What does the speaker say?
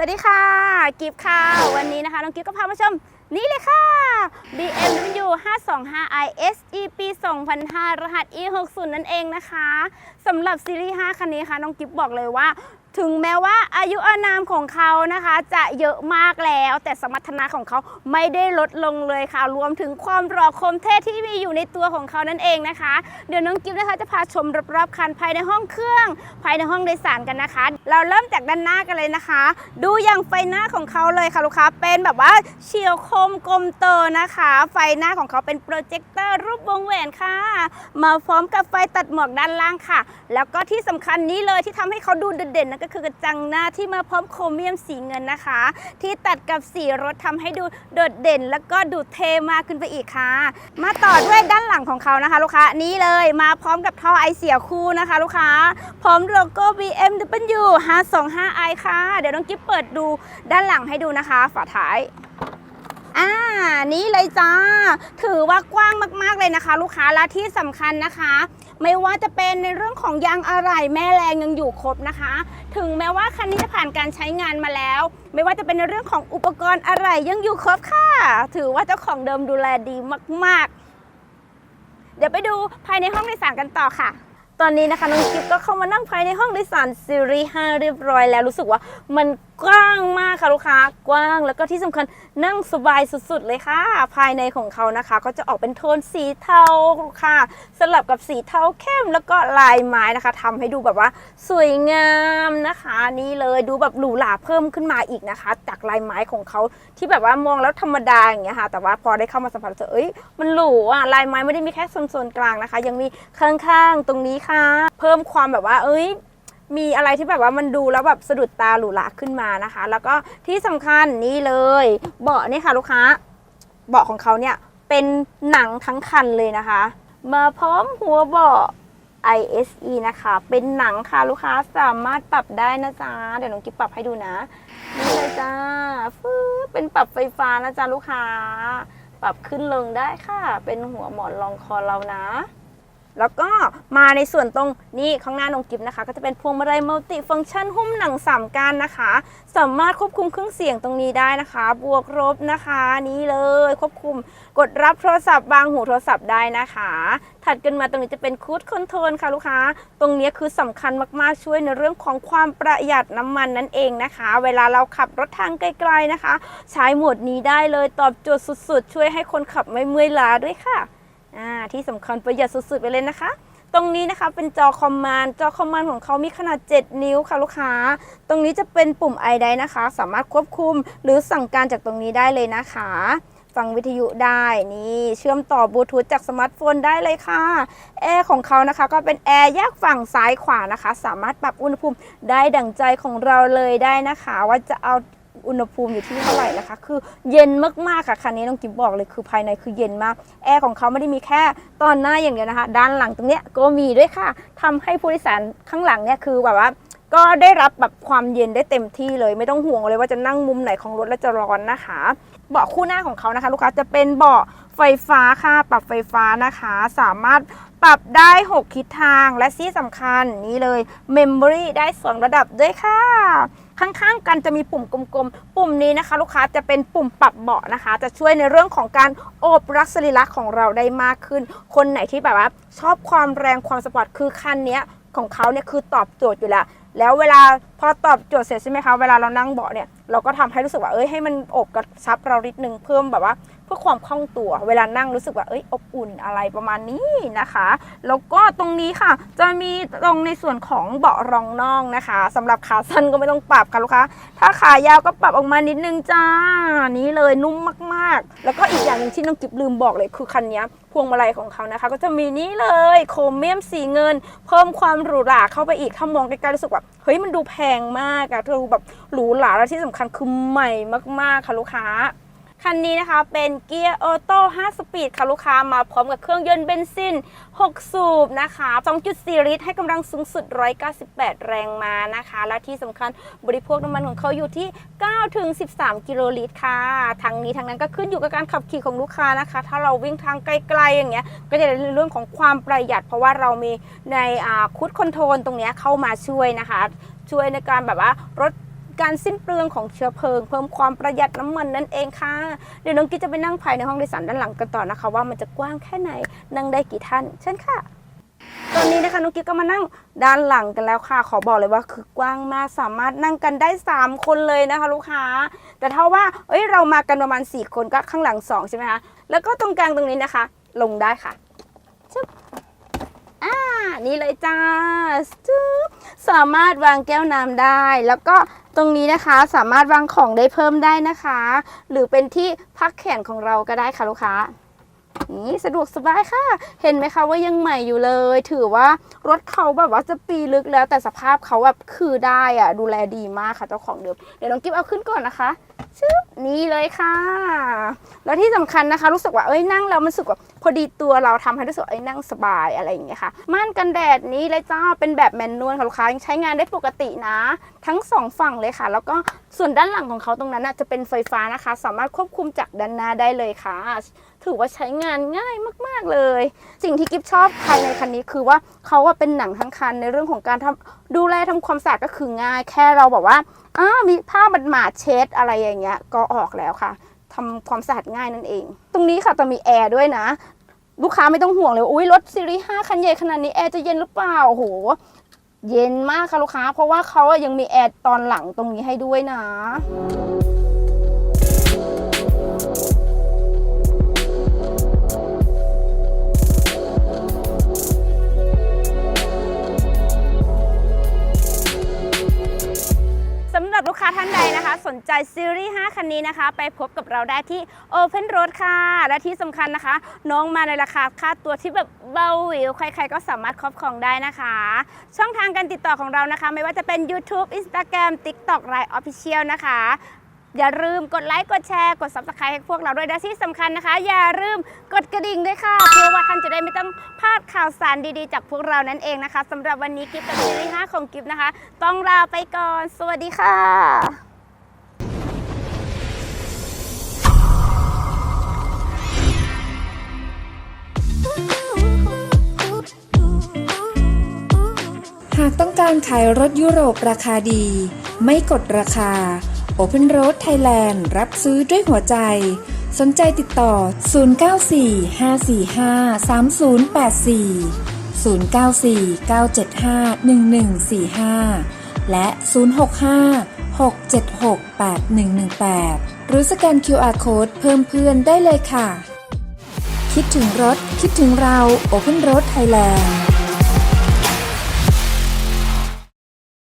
สวัสดีค่ะ กิฟต์ค่ะ วันนี้นะคะ น้องกิฟต์ก็พามาชม นี่เลยค่ะ BMW 525i SE ปี 2005 รหัส E60 นั่นเองนะคะสำหรับซีรีส์ 5 คันนี้ค่ะ น้องกิฟต์บอกเลยว่าถึงแม้ว่าอายุอานามของเขานะคะ จะเยอะมากแล้วแต่สมรรถนะของเขาไม่ได้ลดลงเลยค่ะ รวมถึงความหล่อคมเท่ที่มีอยู่ในตัวของเขานั่นเองนะคะ เดี๋ยวน้องกิฟต์นะคะจะพาชมรอบๆคันภายในห้องเครื่อง ภายในห้องโดยสารกันนะคะ เราเริ่มจากด้านหน้ากันเลยนะคะ ดูอย่างไฟหน้าของเขาเลยค่ะลูกค้าเป็นแบบว่าเฉียวคมกลมโตนะคะ ไฟหน้าของเขาเป็นโปรเจคเตอร์รูปวงแหวนค่ะ มาพร้อมกับไฟตัดหมอกด้านล่างค่ะ แล้วก็ที่สำคัญนี้เลยที่ทำให้เขาดูเด่นๆก็คือกระจังหน้าที่มาพร้อมโครเมียมสีเงินนะคะ ที่ตัดกับสีรถทำให้ดูโดดเด่น แล้วก็ดูเท่มากขึ้นไปอีกค่ะ มาต่อด้วยด้านหลังของเขานะคะ ลูกค้านี้เลยมาพร้อมกับท่อไอเสียคู่นะคะ ลูกค้า พร้อมโลโก้ BMW 525i ค่ะ เดี๋ยวน้องกิ๊บเปิดดูด้านหลังให้ดูนะคะ ฝาท้ายอ่านี่เลยจ้า ถือว่ากว้างมาก ๆ เลยนะคะ ลูกค้าและที่สำคัญนะคะ ไม่ว่าจะเป็นในเรื่องของยางอะไหล่แม่แรงยังอยู่ครบนะคะ ถึงแม้ว่าคันนี้จะผ่านการใช้งานมาแล้ว ไม่ว่าจะเป็นในเรื่องของอุปกรณ์อะไรยังอยู่ครบค่ะ ถือว่าเจ้าของเดิมดูแลดีมาก ๆ เดี๋ยวไปดูภายในห้องโดยสารกันต่อค่ะตอนนี้นะคะน้องกิฟก็เข้ามานั่งภายในห้องโดยสารซีรีส์5เรียบร้อยแล้วรู้สึกว่ามัน กว้างมากค่ะลูกค้ากว้างแล้วก็ที่สำคัญนั่งสบายสุดๆเลยค่ะ ภายในของเขานะคะ ก็จะออกเป็นโทนสีเทาค่ะ สลับกับสีเทาเข้มแล้วก็ลายไม้นะคะทำให้ดูแบบว่าสวยงามนะคะ นี่เลยดูแบบหรูหราเพิ่มขึ้นมาอีกนะคะ จากลายไม้ของเขาที่แบบว่ามองแล้วธรรมดาอย่างเงี้ยค่ะ แต่ว่าพอได้เข้ามาสัมผัสเอ้ยมันหรูอะลายไม้ไม่ได้มีแค่โซนๆกลางนะคะ ยังมีข้างๆตรงนี้ค่ะ เพิ่มความแบบว่า เอ้ย มีอะไรที่แบบว่ามันดูแล้วแบบสะดุดตาหรูหราขึ้นมานะคะ แล้วก็ที่สำคัญนี่เลย เบาะนี่ค่ะลูกค้า เบาะของเขาเนี่ยเป็นหนังทั้งคันเลยนะคะ มาพร้อมหัวเบาะ ISE นะคะ เป็นหนังค่ะลูกค้าสามารถปรับได้นะจ๊ะ เดี๋ยวน้องกิ๊บปรับให้ดูนะ นี่เลยจ้าฟืเป็นปรับไฟฟ้านะจ๊ะลูกค้า ปรับขึ้นลงได้ค่ะ เป็นหัวหมอนรองคอเรานะ แล้วก็มาในส่วนตรงนี่ข้างหน้าน้องกิฟนะคะ ก็จะเป็นพวงมาลัยมัลติฟังก์ชันหุ้มหนังสามกานนะคะ สามารถควบคุมเครื่องเสียงตรงนี้ได้นะคะ บวกลบนะคะนี่เลยควบคุมกดรับโทรศัพท์วางหูโทรศัพท์ได้นะคะ ถัดกันมาตรงนี้จะเป็นคูดคอนโทรลค่ะลูกค้า ตรงนี้คือสำคัญมากๆช่วยในเรื่องของความประหยัดน้ำมันนั่นเองนะคะ เวลาเราขับรถทางไกลๆนะคะ ใช้โหมดนี้ได้เลยตอบโจทย์สุดๆ ช่วยให้คนขับไม่เมื่อยล้าด้วยค่ะ ที่สำคัญประหยัดสุดๆไปเลยนะคะ ตรงนี้นะคะเป็นจอคอมมานด์จอคอมมานด์ของเขามีขนาด 7 นิ้วค่ะลูกค้า ตรงนี้จะเป็นปุ่มไอไดนะคะ สามารถควบคุมหรือสั่งการจากตรงนี้ได้เลยนะคะ ฟังวิทยุได้นี่เชื่อมต่อบลูทูธจากสมาร์ทโฟนได้เลยค่ะแอร์ของเขานะคะ ก็เป็นแอร์แยกฝั่งซ้ายขวานะคะ สามารถปรับอุณหภูมิได้ดั่งใจของเราเลยได้นะคะ ว่าจะเอา อุณหภูมิอยู่ที่เท่าไหร่นะคะ คือเย็นมากๆค่ะคันนี้น้องกิฟบบอกเลยคือภายในคือเย็นมาก แอร์ของเขาไม่ได้มีแค่ตอนหน้าอย่างเดียวนะคะ ด้านหลังตรงเนี้ยก็มีด้วยค่ะทำให้ผู้โดยสารข้างหลังเนี่ยคือแบบว่าก็ได้รับแบบความเย็นได้เต็มที่เลย ไม่ต้องห่วงเลยว่าจะนั่งมุมไหนของรถแล้วจะร้อนนะคะ เบาะคู่หน้าของเขานะคะ ลูกค้าจะเป็นเบาะไฟฟ้าค่ะ ปรับไฟฟ้านะคะ สามารถปรับได้ 6 ทิศทางและที่สำคัญนี่เลย Memory ได้2ระดับด้วยค่ะ ข้างๆ กันจะมีปุ่มกลมๆ ปุ่มนี้นะคะ ลูกค้าจะเป็นปุ่มปรับเบาะนะคะ จะช่วยในเรื่องของการโอบรักสรีระของเราได้มากขึ้น คนไหนที่แบบว่าชอบความแรงความสปอร์ตคือคันนี้ของเขาเนี่ยคือตอบโจทย์อยู่แล้วแล้วเวลาพอตอบโจทย์เสร็จใช่ไหมคะ เวลาเรานั่งเบาะเนี่ย เราก็ทำให้รู้สึกว่า เอ้ย ให้มันอบกระชับเรานิดนึงเพิ่มแบบว่า เพื่อความคล่องตัว เวลานั่งรู้สึกว่า เอ้ย อบอุ่นอะไรประมาณนี้นะคะ แล้วก็ตรงนี้ค่ะ จะมีตรงในส่วนของเบาะรองน่องนะคะสำหรับขาสั้นก็ไม่ต้องปรับค่ะลูกค้า ถ้าขายาวก็ปรับออกมานิดนึงจ้า นี้เลยนุ่มมากๆ แล้วก็อีกอย่างหนึงที่น้องกิบลืมบอกเลยคือคันนี้พวงมาลัยของเขานะคะ ก็จะมีนี่เลย โครเมียมสีเงิน เพิ่มความหรูหราเข้าไปอีก ถ้ามองใกล้ๆรู้สึกว่าเฮ้ยมันดูแพงมากอะดูแบบหรูหราและที่สำคัญคือใหม่มากๆค่ะลูกค้า คันนี้นะคะเป็นเกียร์ออโต้5สปีดค่ะลูกค้ามาพร้อมกับเครื่องยนต์เบนซิน 6 สูบนะคะ 2.4 ลิตร ให้กำลังสูงสุด 198 แรงม้านะคะ และที่สำคัญบริโภคน้ำมันของเขาอยู่ที่9ถึง13 กิโลลิตรค่ะทั้งนี้ทั้งนั้นก็ขึ้นอยู่กับการขับขี่ของลูกค้านะคะ ถ้าเราวิ่งทางไกลๆอย่างเงี้ยก็จะได้ในเรื่องของความประหยัด เพราะว่าเรามีในคูดคอนโทรลตรงเนี้ยเข้ามาช่วยนะคะ ช่วยในการแบบว่ารถ การสิ้นเปลืองของเชื้อเพลิง เพิ่มความประหยัดน้ำมันนั่นเองค่ะ เดี๋ยวน้องกิ๊จะไปนั่งภายในห้องโดยสารด้านหลังกันต่อนะคะ ว่ามันจะกว้างแค่ไหนนั่งได้กี่ท่านเช่นค่ะตอนนี้นะคะน้องกิ๊ฟก็มานั่งด้านหลังกันแล้วค่ะ ขอบอกเลยว่าคือกว้างมากสามารถนั่งกันได้ 3 คนเลยนะคะลูกค้า แต่ถ้าว่าเอ้ยเรามากันประมาณ 4 คนก็ข้างหลัง 2 ใช่ไหมคะ แล้วก็ตรงกลางตรงนี้นะคะ ลงได้ค่ะ นี่เลยจ้าสามารถวางแก้วน้ำได้ แล้วก็ตรงนี้นะคะสามารถวางของได้เพิ่มได้นะคะ หรือเป็นที่พักแขนของเราก็ได้ค่ะลูกค้า นี่สะดวกสบายค่ะ เห็นไหมคะว่ายังใหม่อยู่เลย ถือว่ารถเขาแบบว่าจะปีลึกแล้ว แต่สภาพเขาแบบคือได้อะดูแลดีมากค่ะเจ้าของเดิม เดี๋ยวน้องกิ๊บเอาขึ้นก่อนนะคะชึบนี่เลยค่ะ แล้วที่สำคัญนะคะ รู้สึกว่าเอ้ยนั่งแล้วมันสึกว่าพอดีตัวเราทำให้รู้สึกเอ้ยนั่งสบายอะไรอย่างเงี้ยค่ะ ม่านกันแดดนี้เลยจ้าเป็นแบบแมนนวลค่ะลูกค้ายังใช้งานได้ปกตินะ ทั้งสองฝั่งเลยค่ะ แล้วก็ส่วนด้านหลังของเขาตรงนั้นจะเป็นไฟฟ้านะคะ สามารถควบคุมจากด้านหน้าได้เลยค่ะ ถือว่าใช้งานง่ายมาก ๆเลย สิ่งที่กิฟชอบภายในคันนี้คือว่าเขาว่าเป็นหนังทั้งคันในเรื่องของการทำดูแลทำความสะอาดก็คือง่าย แค่เราแบบว่าอ้ามีผ้ามันหมาดเช็ดอะไรอย่างเงี้ย ก็ออกแล้วค่ะทำความสะอาดง่ายนั่นเอง ตรงนี้ค่ะจะมีแอร์ด้วยนะ ลูกค้าไม่ต้องห่วงเลยอุ้ยรถซีรีส์5คันใหญ่ขนาดนี้แอร์จะเย็นหรือเปล่าโอ้โหเย็นมากค่ะลูกค้า เพราะว่าเขาอะยังมีแอร์ตอนหลังตรงนี้ให้ด้วยนะ ค้าท่านใดนะคะ สนใจซีรีส์ 5 คันนี้นะคะ ไปพบกับเราได้ที่ Open Road ค่ะ และที่สำคัญนะคะ น้องมาในราคาค่าตัวที่แบบเบาหวิว ใครๆก็สามารถครอบครองได้นะคะ ช่องทางการติดต่อของเรานะคะ ไม่ว่าจะเป็น YouTube Instagram TikTok Line Official นะคะ อย่าลืมกดไลค์กดแชร์กด Subscribe ให้พวกเราด้วยและที่สำคัญนะคะ อย่าลืมกดกระดิ่งด้วยค่ะ เพื่อว่าท่านจะได้ไม่ต้องพลาดข่าวสารดีๆ จากพวกเรานั่นเองนะคะสำหรับวันนี้กิฟกับซีรีส์5ของกิฟต์นะคะ ต้องลาไปก่อน สวัสดีค่ะหากต้องการขายรถยุโรปราคาดี ไม่กดราคา Open Road Thailand รับซื้อด้วยหัวใจ สนใจติดต่อ 094-545-3084 094-975-1145 และ 065-676-8118 หรือสแกน QR Code เพิ่มเพื่อนได้เลยค่ะ คิดถึงรถ คิดถึงเรา Open Road Thailand